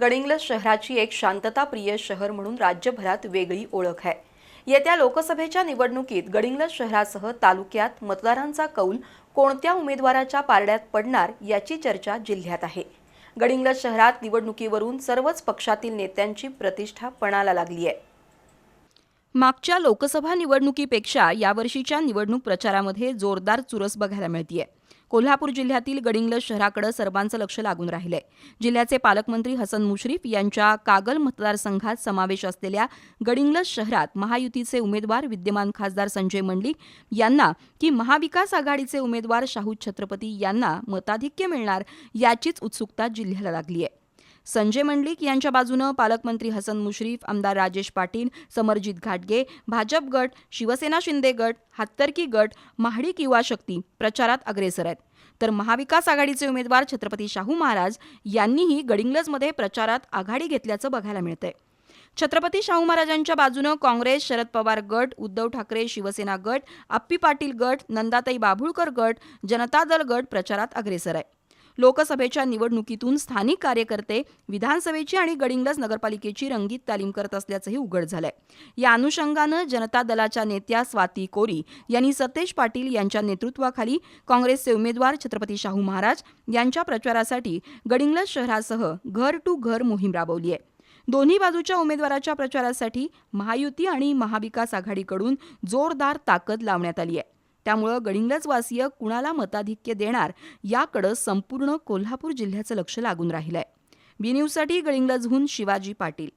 गडिंग्लज शहराची एक शांतताप्रिय शहर म्हणून राज्यभरात वेगळी ओळख आहे. येत्या लोकसभेच्या निवडणुकीत गडिंग्लज शहरासह तालुक्यात मतदारांचा कौल कोणत्या उमेदवाराच्या पारड्यात पडणार याची चर्चा जिल्ह्यात आहे. गडिंग्लज शहरात निवडणुकीवरून सर्वच पक्षातील नेत्यांची प्रतिष्ठा पणाला लागली आहे. मागच्या लोकसभा निवडणुकीपेक्षा यावर्षीच्या निवडणूक प्रचारामध्ये जोरदार चुरस बघायला मिळतीये. कोल्हापूर जिल्ह्यातील गडिंग्लज शहराकडे सर्वांचं लक्ष लागून राहिलंय. जिल्ह्याचे पालकमंत्री हसन मुश्रीफ यांच्या कागल मतदारसंघात समावेश असलेल्या गडिंग्लज शहरात महायुतीचे उमेदवार विद्यमान खासदार संजय मंडलिक यांना की महाविकास आघाडीचे उमेदवार शाहू छत्रपती यांना मताधिक्य मिळणार याचीच उत्सुकता जिल्ह्याला लागली आहे संजय मंडलिक यांच्या बाजूनं पालकमंत्री हसन मुश्रीफ आमदार राजेश पाटील समरजित घाटगे भाजप गट शिवसेना शिंदे गट हातर्की गट महाडिक युवा शक्ती प्रचारात अग्रेसर आहेत. तर महाविकास आघाडीचे उमेदवार छत्रपती शाहू महाराज यांनीही गडिंग्लजमध्ये प्रचारात आघाडी घेतल्याचं बघायला मिळतंय. छत्रपती शाहू महाराजांच्या बाजूनं काँग्रेस शरद पवार गट उद्धव ठाकरे शिवसेना गट आप्पी पाटील गट नंदाताई बाभुळकर गट जनता दल गट प्रचारात अग्रेसर आहे लोकसभेच्या निवडणुकीतून स्थानिक कार्यकर्ते विधानसभेची आणि गडिंग्लज नगरपालिकेची रंगीत तालीम करत असल्याचंही उघड झालंय. या अनुषंगानं जनता दलाच्या नेत्या स्वाती कोरी यांनी सतेज पाटील यांच्या नेतृत्वाखाली काँग्रेसचे उमेदवार छत्रपती शाहू महाराज यांच्या प्रचारासाठी गडिंग्लज शहरासह घर टू घर मोहीम राबवली आहे. दोन्ही बाजूच्या उमेदवाराच्या प्रचारासाठी महायुती आणि महाविकास आघाडीकडून जोरदार ताकद लावण्यात आली आहे. त्यामुळं गडिंग्लजवासीय कुणाला मताधिक्य देणार याकडं संपूर्ण कोल्हापूर जिल्ह्याचं लक्ष लागून राहिलं आहे बी न्यूजसाठी गडिंग्लजहून शिवाजी पाटील.